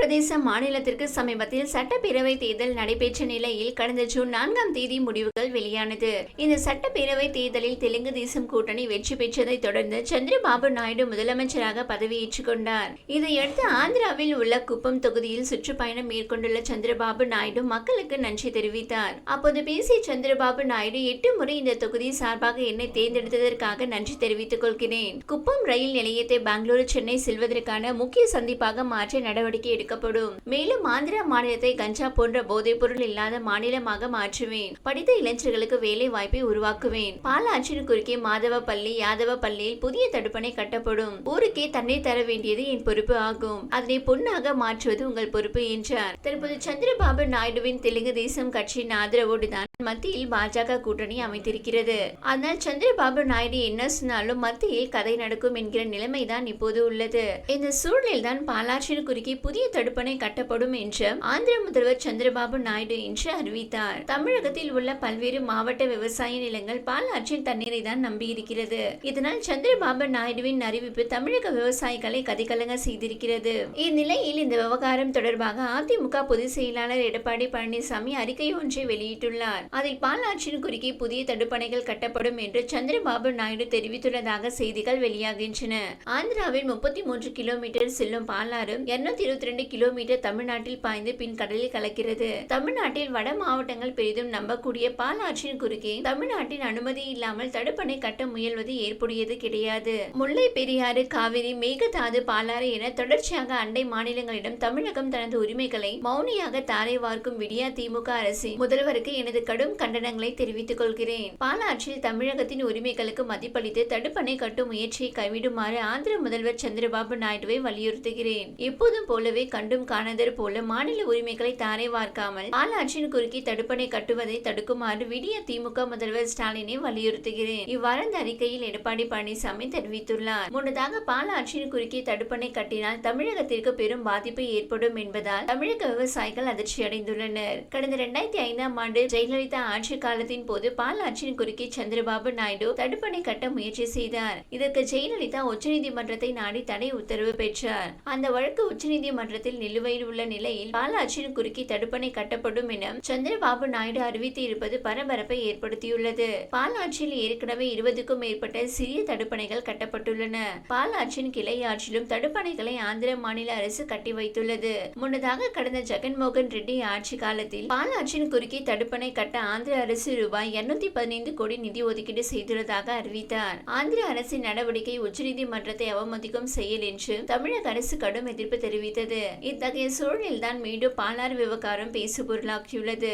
உத்தரப்பிரதேச மாநிலத்திற்கு சமீபத்தில் சட்டப்பேரவை தேர்தல் நடைபெற்ற நிலையில் கடந்த ஜூன் நான்காம் தேதி முடிவுகள் வெளியானது. இந்த சட்டப்பேரவை தேர்தலில் தெலுங்கு தேசம் கூட்டணி வெற்றி பெற்றதை தொடர்ந்து சந்திரபாபு நாயுடு முதலமைச்சராக பதவியேற்றுக் கொண்டார். இதையடுத்து ஆந்திராவில் உள்ள குப்பம் தொகுதியில் சுற்றுப்பயணம் மேற்கொண்டுள்ள சந்திரபாபு நாயுடு மக்களுக்கு நன்றி தெரிவித்தார். அப்போது பேசிய சந்திரபாபு நாயுடு எட்டு முறை இந்த தொகுதி சார்பாக என்னை தேர்ந்தெடுத்ததற்காக நன்றி தெரிவித்துக் கொள்கிறேன். குப்பம் ரயில் நிலையத்தை பெங்களூரு சென்னை செல்வதற்கான முக்கிய சந்திப்பாக மாற்ற நடவடிக்கை எடுக்கப்படும் மேலும் ஆந்திரா மாநிலத்தை கஞ்சா போன்ற போதைப் பொருள் இல்லாத மாநிலமாக மாற்றுவேன். படித்த இளைஞர்களுக்கு வேலை வாய்ப்பை உருவாக்குவேன். பாலாற்றின் குறுக்கே மாதவ பள்ளி யாதவ பள்ளியில் புதிய தடுப்பணை கட்டப்படும். ஊருக்கே தண்ணீர் தர வேண்டியது என் பொறுப்பு ஆகும். அதனை பொன்னாக மாற்றுவது உங்கள் பொறுப்பு என்றார். தற்போது சந்திரபாபு நாயுடுவின் தெலுங்கு தேசம் கட்சியின் ஆதரவோடு தான் மத்தியில் பாஜக கூட்டணி அமைத்திருக்கிறது ஆனால் சந்திரபாபு நாயுடு என்ன சொன்னாலும் மத்தியில் கதை நடக்கும் என்கிற நிலைமைதான் இப்போது உள்ளது. இந்த சூழலில் தான் பாலாற்றின் குறுக்கே புதிய தடுப்பணை கட்டப்படும் என்று ஆந்திர முதல்வர் சந்திரபாபு நாயுடு இன்று அறிவித்தார். தமிழகத்தில் உள்ள பல்வேறு மாவட்ட விவசாய நிலங்கள் பாலாற்றின் தண்ணீரை தான் நம்பியிருக்கிறது. இதனால் சந்திரபாபு நாயுடுவின் அறிவிப்பு தமிழக விவசாயிகளை கதிகலங்க செய்திருக்கிறது. இந்நிலையில் இந்த விவகாரம் தொடர்பாக அதிமுக பொதுச் செயலாளர் எடப்பாடி பழனிசாமி அறிக்கை ஒன்றை வெளியிட்டுள்ளார். அதில் பாலாற்றின் குறுக்கே புதிய தடுப்பணைகள் கட்டப்படும் என்று சந்திரபாபு நாயுடு தெரிவித்துள்ளதாக செய்திகள் வெளியாகின்றன. ஆந்திராவில் முப்பத்தி மூன்று கிலோமீட்டர் செல்லும் பாலாறு இருநூத்தி இருபத்தி ரெண்டு கிலோமீட்டர் தமிழ்நாட்டில் பாய்ந்து பின் கடலில் கலக்கிறது. தமிழ்நாட்டில் வட மாவட்டங்கள் பெரிதும் நம்பக்கூடிய பாலாற்றின் குறுக்கே தமிழ்நாட்டின் அனுமதி இல்லாமல் தடுப்பணை கட்ட முயல்வது ஏற்புடையது கிடையாது. முல்லை பெரியாறு காவிரி மேகதாது பாலாறு என தொடர்ச்சியாக அண்டை மாநிலங்களிடம் தமிழகம் தனது உரிமைகளை மௌனியாக தாரை வார்க்கும் விடியா திமுக அரசு முதல்வருக்கு எனது கடும் கண்டனங்களை தெரிவித்துக் கொள்கிறேன். பாலாற்றில் தமிழகத்தின் உரிமைகளுக்கு மதிப்பளித்து தடுப்பணை கட்டும் முயற்சியை கைவிடுமாறு ஆந்திர முதல்வர் சந்திரபாபு நாயுடுவை வலியுறுத்துகிறேன். எப்போதும் போலவே கண்டும் காணாதது போல மாநில உரிமைகளை தாரை வார்க்காமல் பாலாற்றின் குறுக்கே தடுப்பணை கட்டுவதை தடுக்குமாறு விடிய திமுக முதல்வர் ஸ்டாலினை வலியுறுத்துகிறேன். இவ்வாறு அந்த அறிக்கையில் எடப்பாடி பழனிசாமி தெரிவித்துள்ளார். முன்னதாக பாலாற்றின் குறுக்கே தடுப்பணை கட்டினால் தமிழகத்திற்கு பெரும் பாதிப்பு ஏற்படும் என்பதால் தமிழக விவசாயிகள் அதிர்ச்சி அடைந்துள்ளனர் கடந்த இரண்டாயிரத்தி ஐந்தாம் ஆண்டு ஜெயலலிதா ஆட்சி காலத்தின் போது பாலாற்றின் குறுக்கே சந்திரபாபு நாயுடு தடுப்பணை கட்ட முயற்சி செய்தார். இதற்கு ஜெயலலிதா உச்சநீதிமன்றத்தை நாடி தடை உத்தரவு பெற்றார். அந்த வழக்கு உச்சநீதிமன்றத்தில் நிலுவையில் உள்ள நிலையில் பாலாற்றின் குறுக்கே தடுப்பணை கட்டப்படும் என சந்திரபாபு நாயுடு அறிவித்து இருப்பது பரபரப்பை ஏற்படுத்தியுள்ளது. பாலாற்றில் ஏற்கனவே இருபதுக்கும் மேற்பட்ட சிறிய தடுப்பணைகள் கட்டப்பட்டுள்ளன. பாலாற்றின் கிளை ஆற்றிலும் தடுப்பணைகளை ஆந்திர மாநில அரசு கட்டி வைத்துள்ளது. முன்னதாக கடந்த ஜெகன்மோகன் ரெட்டி ஆட்சி காலத்தில் பாலாற்றின் குறுக்கே தடுப்பணை கட்ட ஆந்திர அரசு ரூபாய் இருநூத்தி பதினைந்து கோடி நிதி ஒதுக்கீடு செய்துள்ளதாக அறிவித்தார். ஆந்திர அரசின் நடவடிக்கை உச்சநீதிமன்றத்தை அவமதிக்கும் செயல் என்று தமிழக அரசு கடும் எதிர்ப்பு தெரிவித்தது. இத்தகைய சூழலில்தான் மீண்டும் பாலாறு விவகாரம் பேசுபொருளாகியுள்ளது.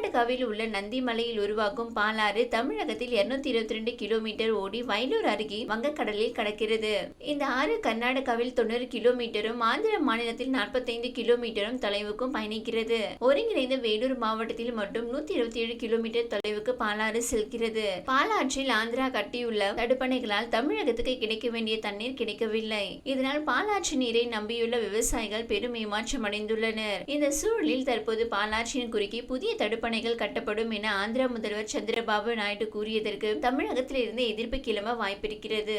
கர்நாடகாவில் உள்ள நந்திமலையில் உருவாகும் பாலாறு தமிழகத்தில் இருநூத்தி இருபத்தி ரெண்டு கிலோமீட்டர் ஓடி வயலூர் அருகே வங்கக்கடலில் கடக்கிறது. இந்த ஆறு கர்நாடகாவில் தொண்ணூறு கிலோமீட்டரும் ஆந்திர மாநிலத்தில் நாற்பத்தைந்து கிலோமீட்டரும் தொலைவுக்கும் பயணிக்கிறது. ஒருங்கிணைந்த வேலூர் மாவட்டத்தில் மட்டும் நூத்தி இருபத்தி ஏழு கிலோமீட்டர் தொலைவுக்கு பாலாறு செல்கிறது. பாலாற்றில் ஆந்திரா கட்டியுள்ள தடுப்பணைகளால் தமிழகத்துக்கு கிடைக்க வேண்டிய தண்ணீர் கிடைக்கவில்லை. இதனால் பாலாற்று நீரை நம்பியுள்ள விவசாயிகள் பெரும் ஏமாற்றம் அடைந்துள்ளனர் இந்த சூழலில் தற்போது பாலாற்றின் குறுக்கே புதிய தடுப்பணை தடுப்பணைகள் கட்டப்படும் என ஆந்திர முதல்வர் சந்திரபாபு நாயுடு கூறியதற்கு தமிழகத்திலிருந்து எதிர்ப்பு கிளம்ப வாய்ப்பிருக்கிறது.